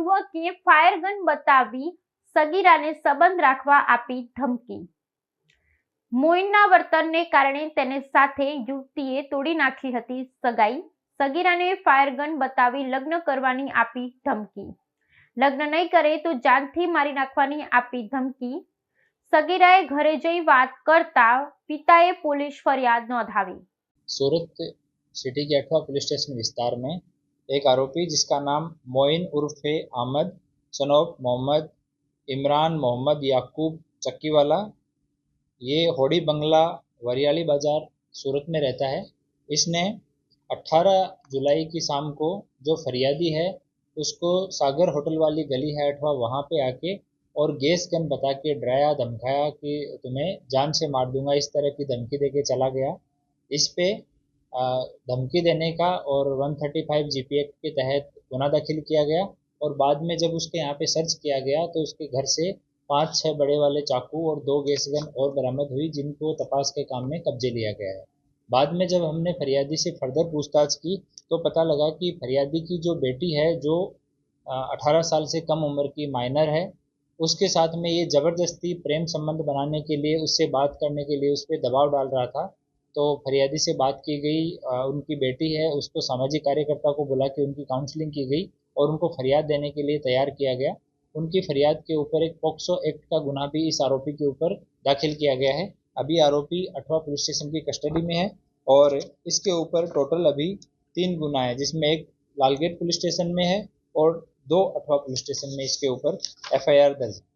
યુવકે ફાયરગન બતાવી સગીરાને સંબંધ રાખવા આપી ધમકી. મોઇનના વર્તનને કારણે તેને સાથે યુવતીએ તોડી નાખી હતી સગાઈ. સગીરાને ફાયરગન બતાવી લગ્ન કરવાની આપી ધમકી. લગ્ન નહીં કરે તો જાનથી મારી નાખવાની આપી ધમકી. સગીરાએ ઘરે જઈ વાત કરતા પિતાએ પોલીસ ફરિયાદ નોંધાવી. સુરત સિટી કેઠવા પોલીસ સ્ટેશન વિસ્તારમાં एक आरोपी जिसका नाम मोइन उर्फ़ अहमद सन ऑफ़ मोहम्मद, इमरान मोहम्मद, याकूब चक्कीवाला। ये होड़ी बंगला वरियाली बाज़ार सूरत में रहता है। इसने 18 जुलाई की शाम को जो फरियादी है, उसको सागर होटल वाली गली है अठवा वहाँ पे आके और गैस गन बता के डराया, धमकाया कि तुम्हें जान से मार दूँगा, इस तरह की धमकी दे के चला गया। इस पे धमकी देने का और 135 जीपीएफ के तहत गुना दाखिल किया गया और बाद में जब उसके यहाँ पे सर्च किया गया तो उसके घर से पाँच छः बड़े वाले चाकू और दो गैस गन और बरामद हुई, जिनको तपास के काम में कब्जे लिया गया है। बाद में जब हमने फरियादी से फर्दर पूछताछ की तो पता लगा कि फरियादी की जो बेटी है, जो अठारह साल से कम उम्र की माइनर है, उसके साथ में ये ज़बरदस्ती प्रेम संबंध बनाने के लिए, उससे बात करने के लिए उस पर दबाव डाल रहा था। तो फरियादी से बात की गई उनकी बेटी है, उसको सामाजिक कार्यकर्ता को बुला के उनकी काउंसलिंग की गई और उनको फरियाद देने के लिए तैयार किया गया। उनकी फरियाद के ऊपर एक पॉक्सो एक्ट का गुना भी इस आरोपी के ऊपर दाखिल किया गया है। अभी आरोपी अठवा पुलिस स्टेशन की कस्टडी में है और इसके ऊपर टोटल अभी तीन गुना है, जिसमें एक लालगेट पुलिस स्टेशन में है और दो अठवा पुलिस स्टेशन में इसके ऊपर एफआईआर दर्ज।